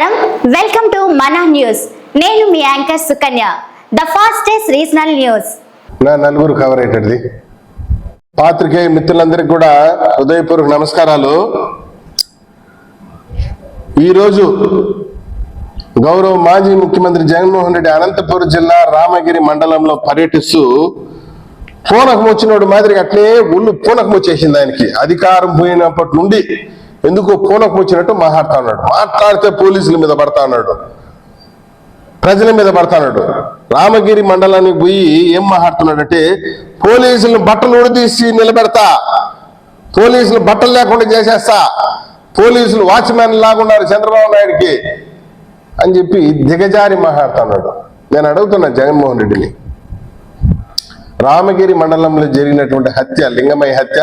నమస్కారం. Welcome to Mana news నేను మీ anchor Sukanya. The fastest regional news నా నలుగురు కవర్ అయ్యేటది పాత్రికేయ మిత్రులందరికీ కూడా హృదయపూర్వక నమస్కారాలు. ఈరోజు గౌరవ మాజీ ముఖ్యమంత్రి జగన్మోహన్ రెడ్డి అనంతపురం జిల్లా రామగిరి మండలంలో పర్యటిస్తూ పూనకం వచ్చినోడు మాదిరిగా అట్లే ఒళ్ళు పూనకం వచ్చేసింది ఆయనకి. అధికారం పోయినప్పటి నుండి ఎందుకు పూనకు వచ్చినట్టు మాట్లాడుతా ఉన్నాడు. మాట్లాడితే పోలీసుల మీద పడతా ఉన్నాడు. ప్రజల మీద పడతాడు రామగిరి మండలానికి పోయి ఏం మాట్లాడుతున్నాడంటే పోలీసులను బట్టలు ఉడదీసి నిలబెడతా. పోలీసులు బట్టలు లేకుండా చేసేస్తా. పోలీసులు వాచ్మెన్ లాగున్నారు చంద్రబాబు నాయుడికి అని చెప్పి దిగజారి మాట్లాడుతున్నాడు నేను అడుగుతున్నా జగన్మోహన్ రెడ్డిని. రామగిరి మండలంలో జరిగినటువంటి హత్య లింగమై హత్య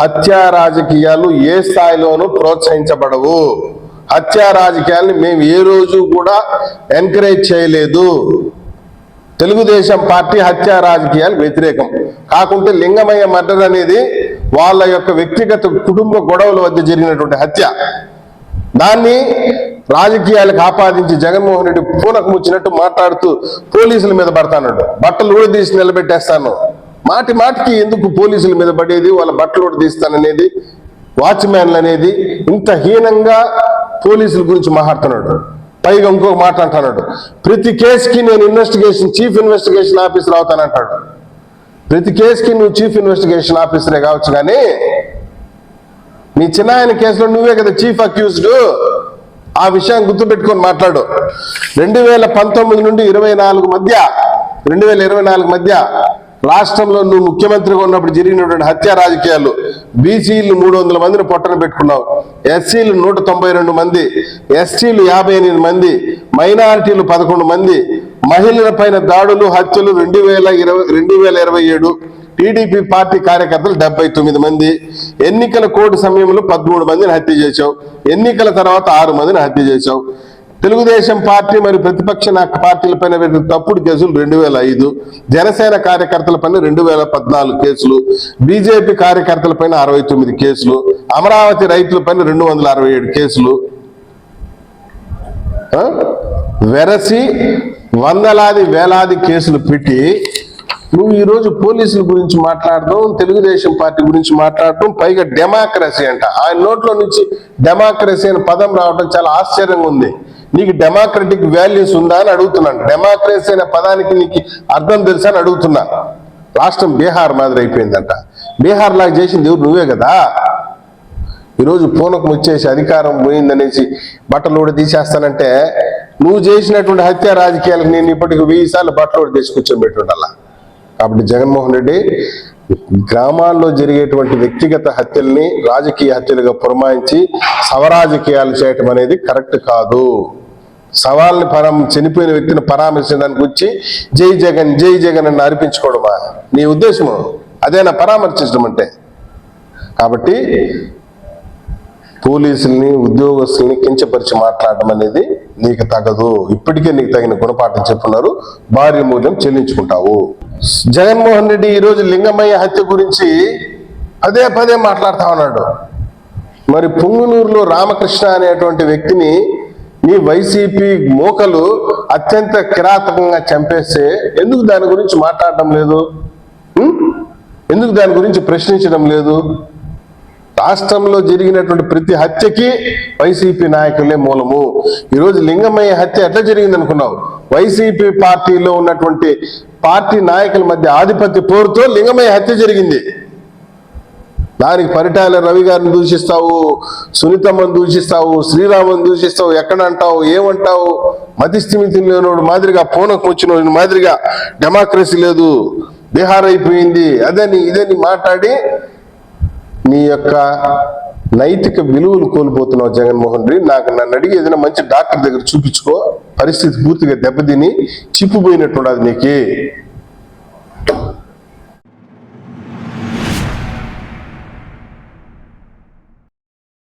హత్యా రాజకీయాలు ఏ స్థాయిలోనూ ప్రోత్సహించబడవు. హత్యా రాజకీయాల్ని మేము ఏ రోజు కూడా ఎంకరేజ్ చేయలేదు. తెలుగుదేశం పార్టీ హత్యా రాజకీయాలు వ్యతిరేకం. కాకుంటే లింగమయ్య మర్డర్ అనేది వాళ్ళ యొక్క వ్యక్తిగత కుటుంబ గొడవల వద్ద జరిగినటువంటి హత్య. దాన్ని రాజకీయాలకు ఆపాదించి జగన్మోహన్ రెడ్డి పూనకు ముచ్చినట్టు మాట్లాడుతూ పోలీసుల మీద పడతానడు బట్టలు ఊడదీసి నిలబెట్టేస్తాను. మాటి మాటికి ఎందుకు పోలీసుల మీద పడేది? వాళ్ళ బట్టలు ఊడదీస్తాననేది వాచ్మ్యాన్లు అనేది ఇంత హీనంగా పోలీసుల గురించి మాట్లాడుతున్నాడు. పైగా ఇంకొక మాట అంటున్నాడు. ప్రతి కేసుకి నేను ఇన్వెస్టిగేషన్ చీఫ్ ఇన్వెస్టిగేషన్ ఆఫీసర్ అవుతానంటాడు ప్రతి కేసుకి నువ్వు చీఫ్ ఇన్వెస్టిగేషన్ ఆఫీసరే కావచ్చు కానీ నీ చిన్న ఆయన కేసులో నువ్వే కదా చీఫ్ అక్యూజ్డ్ ఆ విషయం గుర్తుపెట్టుకొని మాట్లాడు. రెండు వేల పంతొమ్మిది నుండి ఇరవై నాలుగు మధ్య రెండు వేల ఇరవై నాలుగు మధ్య రాష్ట్రంలో నువ్వు ముఖ్యమంత్రిగా ఉన్నప్పుడు జరిగినటువంటి హత్య రాజకీయాలు బీసీలు మూడు వందల మందిని పొట్టన పెట్టుకున్నావు. ఎస్సీలు నూట తొంభై రెండు మంది ఎస్టీలు యాభై ఎనిమిది మంది మైనారిటీలు పదకొండు మంది మహిళల పైన దాడులు హత్యలు రెండు వేల ఇరవై రెండు వేల ఇరవై ఏడు టీడీపీ పార్టీ కార్యకర్తలు డెబ్బై తొమ్మిది మంది ఎన్నికల కోడ్ సమయంలో పదమూడు మందిని హత్య చేశావు ఎన్నికల తర్వాత ఆరు మందిని హత్య చేశావు. తెలుగుదేశం పార్టీ మరియు ప్రతిపక్ష నా- పార్టీలపైన తప్పుడు కేసులు రెండు వేల ఐదు జనసేన కార్యకర్తలపైన రెండు వేల పద్నాలుగు కేసులు బీజేపీ కార్యకర్తలపైన అరవై తొమ్మిది కేసులు అమరావతి రైతులపైన రెండు వందల అరవై ఏడు కేసులు. వెరసి వందలాది వేలాది కేసులు పెట్టి నువ్వు ఈరోజు పోలీసుల గురించి మాట్లాడడం తెలుగుదేశం పార్టీ గురించి మాట్లాడటం పైగా డెమోక్రసీ అంట. ఆయన నోట్లో నుంచి డెమోక్రసీ అనే పదం రావడం చాలా ఆశ్చర్యంగా ఉంది. నీకు డెమోక్రటిక్ వాల్యూస్ ఉందా అని అడుగుతున్నాను. డెమోక్రసీ అనే పదానికి నీకు అర్థం తెలుసా అని అడుగుతున్నా. రాష్ట్రం బీహార్ మాదిరి అయిపోయిందంట. బీహార్ లాగా చేసింది ఎవరు? నువ్వే కదా. ఈరోజు పూనకం వచ్చేసి అధికారం పోయిందనేసి బట్టలు కూడా తీసేస్తానంటే నువ్వు చేసినటువంటి హత్య రాజకీయాలకు నేను ఇప్పటికి వెయ్యి సార్లు బట్టలు కూడా తీసుకొచ్చి పెట్టుండాల? కాబట్టి జగన్మోహన్ రెడ్డి గ్రామాల్లో జరిగేటువంటి వ్యక్తిగత హత్యల్ని రాజకీయ హత్యలుగా పురమాయించి సవరాజకీయాలు చేయటం అనేది కరెక్ట్ కాదు. సవాల్ని పరం చనిపోయిన వ్యక్తిని పరామర్శించడానికి వచ్చి జై జగన్ జై జగన్ అని అర్పించుకోవడమా నీ ఉద్దేశము అదేనా పరామర్శించడం అంటే? కాబట్టి పోలీసుల్ని ఉద్యోగస్తుల్ని కించపరిచి మాట్లాడటం అనేది నీకు తగదు. ఇప్పటికే నీకు తగిన గుణపాఠం చెప్పున్నారు. భార్య మూల్యం చెల్లించుకుంటావు. జగన్మోహన్ రెడ్డి ఈరోజు లింగమయ్య హత్య గురించి పదే పదే మాట్లాడుతూ ఉన్నాడు. మరి పుంగునూరులో రామకృష్ణ అనేటువంటి వ్యక్తిని నీ వైసీపీ మోకలు అత్యంత కిరాతకంగా చంపేస్తే ఎందుకు దాని గురించి మాట్లాడడం లేదు? ఎందుకు దాని గురించి ప్రశ్నించడం లేదు? రాష్ట్రంలో జరిగినటువంటి ప్రతి హత్యకి వైసీపీ నాయకులే మూలము. ఈరోజు లింగమయ్య హత్య ఎట్లా జరిగింది అనుకున్నావు వైసీపీ పార్టీలో ఉన్నటువంటి పార్టీ నాయకుల మధ్య ఆధిపత్య పోరుతో లింగమయ్య హత్య జరిగింది. దానికి పరిటాల రవి గారిని దూషిస్తావు సునీతమ్మని దూషిస్తావు శ్రీరామని దూషిస్తావు ఎక్కడ అంటావు ఏమంటావు? మతిస్థిమితి లేనోడు మాదిరిగా పూనకు వచ్చిన మాదిరిగా డెమోక్రసీ లేదు బీహార్ అయిపోయింది అదని ఇదని మాట్లాడి నీ యొక్క నైతిక విలువలు కోల్పోతున్నావు జగన్మోహన్ రెడ్డి. నాకు నన్ను అడిగి ఏదైనా మంచి డాక్టర్ దగ్గర చూపించుకో. పరిస్థితి పూర్తిగా దెబ్బతిని చిప్పుపోయినట్టు నీకు.